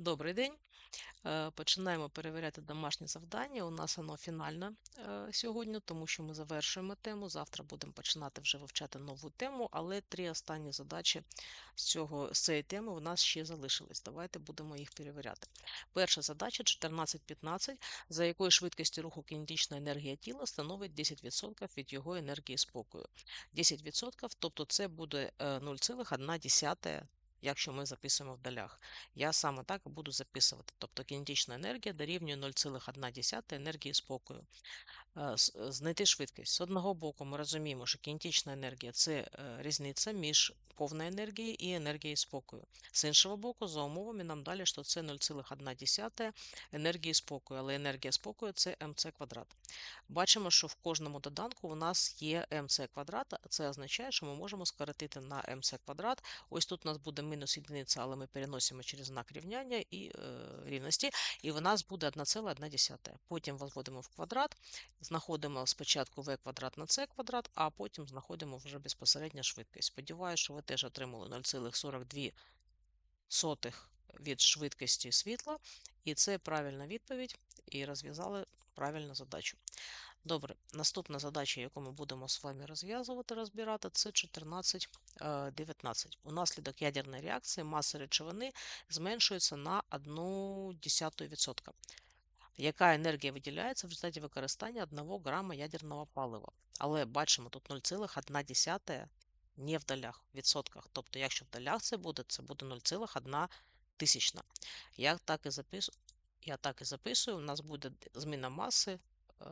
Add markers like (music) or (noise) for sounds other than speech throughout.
Добрий день. Е, Починаємо перевіряти домашнє завдання. У нас воно фінальне е, сьогодні, тому що ми завершуємо тему. Завтра будемо починати вже вивчати нову тему, але три останні задачі з цього, з цієї теми у нас ще залишились. Давайте будемо їх перевіряти. Перша задача 14.15, за якою швидкістю руху кінетична енергія тіла становить 10% від його енергії спокою. 10%, тобто це буде е, 0,1 якщо ми записуємо в долях. Я саме так буду записувати. Тобто кінетична енергія дорівнює 0,1 енергії спокою. Е, е, Знайти швидкість. З одного боку, ми розуміємо, що кінетична енергія це е, різниця між повною енергією і енергією спокою. З іншого боку, за умовами нам далі, що це 0,1 енергії спокою, але енергія спокою це МЦ квадрат. Бачимо, що в кожному доданку у нас є МЦ квадрат, це означає, що ми можемо скоротити на МЦ квадрат. Ось тут у нас буде мінус одиниця, але ми переносимо через знак рівняння і е, рівності, і в нас буде 1,1. Потім возводимо в квадрат, знаходимо спочатку v квадрат на c квадрат, а потім знаходимо вже безпосередньо швидкість. Сподіваюся, що ви теж отримали 0,42 сотих від швидкості світла, і це правильна відповідь, і розв'язали правильну задачу. Добре, наступна задача, яку ми будемо з вами розв'язувати, розбирати, це 14.19. Унаслідок ядерної реакції маса речовини зменшується на 0,1%. Яка енергія виділяється в результаті використання 1 грама ядерного палива? Але бачимо тут 0,1 не в долях, в відсотках. Тобто, якщо в долях це буде, це буде 0,1 тисячна. Я так і записую, я так і записую, у нас буде зміна маси е,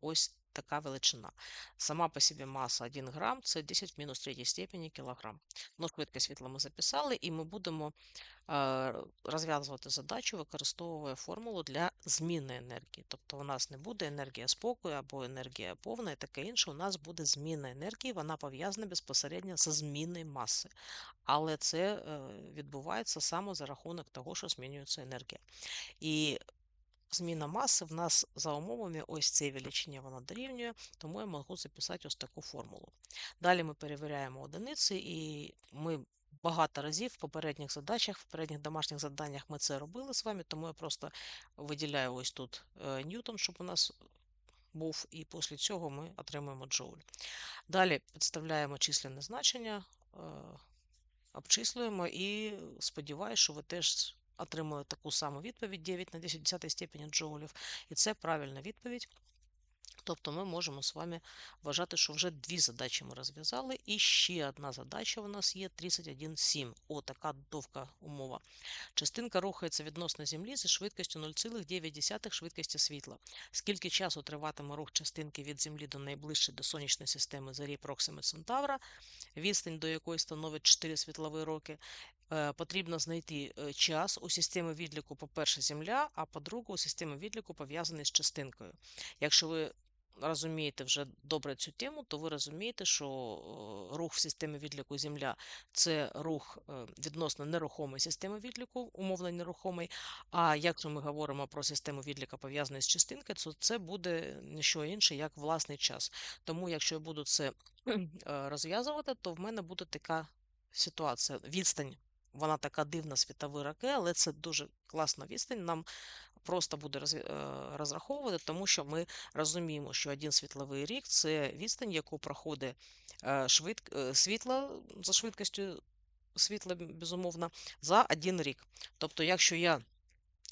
ось така величина. Сама по собі маса 1 грам це 10 в мінус 3 степені кілограм. Ну, швидкість світла ми записали, і ми будемо е, розв'язувати задачу, використовує формулу для зміни енергії. Тобто у нас не буде енергія спокою або енергія повна і таке інше. У нас буде зміна енергії, вона пов'язана безпосередньо з зміною маси. Але це е, відбувається саме за рахунок того, що змінюється енергія. І зміна маси в нас за умовами ось цій величині вона дорівнює, тому я можу записати ось таку формулу. Далі ми перевіряємо одиниці, і ми багато разів в попередніх задачах, в попередніх домашніх заданнях ми це робили з вами, тому я просто виділяю ось тут е, ньютон, щоб у нас був, і після цього ми отримуємо джоуль. Далі підставляємо численне значення, е, обчислюємо і сподіваюся, що ви теж отримали таку саму відповідь 9 на 10 степені джоулів. І це правильна відповідь. Тобто ми можемо з вами вважати, що вже дві задачі ми розв'язали, і ще одна задача у нас є 31,7. О, така довга умова. Частинка рухається відносно Землі зі швидкістю 0,9 швидкості світла. Скільки часу триватиме рух частинки від Землі до найближчої до сонячної системи зорі Проксима Центавра, відстань до якої становить 4 світлові роки, потрібно знайти е, час у системі відліку, по-перше, Земля, а по-друге, у системі відліку пов'язаний з частинкою. Якщо ви розумієте вже добре цю тему, то ви розумієте, що е, рух в системі відліку Земля це рух е, відносно нерухомої системи відліку, умовно нерухомий. А якщо ми говоримо про систему відліка пов'язану з частинкою, то це буде не що інше, як власний час. Тому, якщо я буду це (clears throat) е, розв'язувати, то в мене буде така ситуація. Відстань. Вона така дивна світові роки, але це дуже класна відстань. Нам просто буде е, розраховувати, тому що ми розуміємо, що один світловий рік це відстань, яку проходить е, швид... е, світло за швидкістю світла, безумовно, за один рік. Тобто, якщо я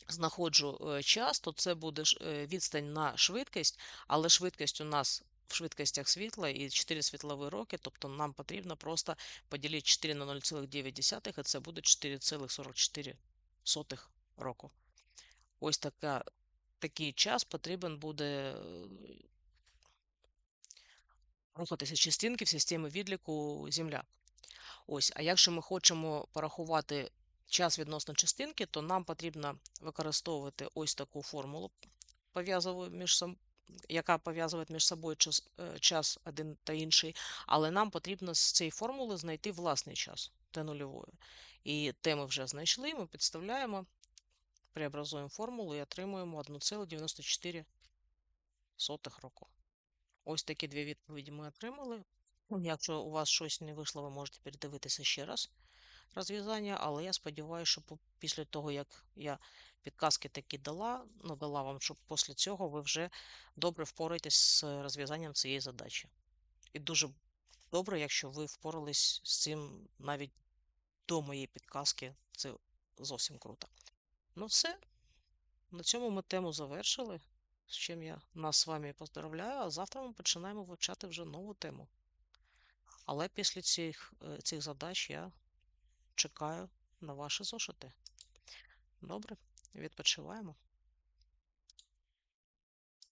знаходжу час, то це буде відстань на швидкість, але швидкість у нас в швидкостях світла і 4 світлові роки, тобто нам потрібно просто поділити 4 на 0,9, і це буде 4,44 року. Ось така, такий час потрібен буде е, рухатися частинки в системі відліку Земля. Ось, а якщо ми хочемо порахувати час відносно частинки, то нам потрібно використовувати ось таку формулу, пов'язую між яка пов'язує між собою час, е, час один та інший, але нам потрібно з цієї формули знайти власний час Т нульової. І те ми вже знайшли, ми підставляємо, преобразуємо формулу і отримуємо 1,94 року. Ось такі дві відповіді ми отримали. Якщо у вас щось не вийшло, ви можете передивитися ще раз. Розв'язання, але я сподіваюся, що після того, як я підказки такі дала, надала вам, щоб після цього ви вже добре впораєтесь з розв'язанням цієї задачі. І дуже добре, якщо ви впорались з цим навіть до моєї підказки. Це зовсім круто. Ну, все. На цьому ми тему завершили, з чим я нас з вами поздравляю, а завтра ми починаємо вивчати вже нову тему. Але після цих, е, цих задач я чекаю на ваші зошити. Добре, відпочиваємо.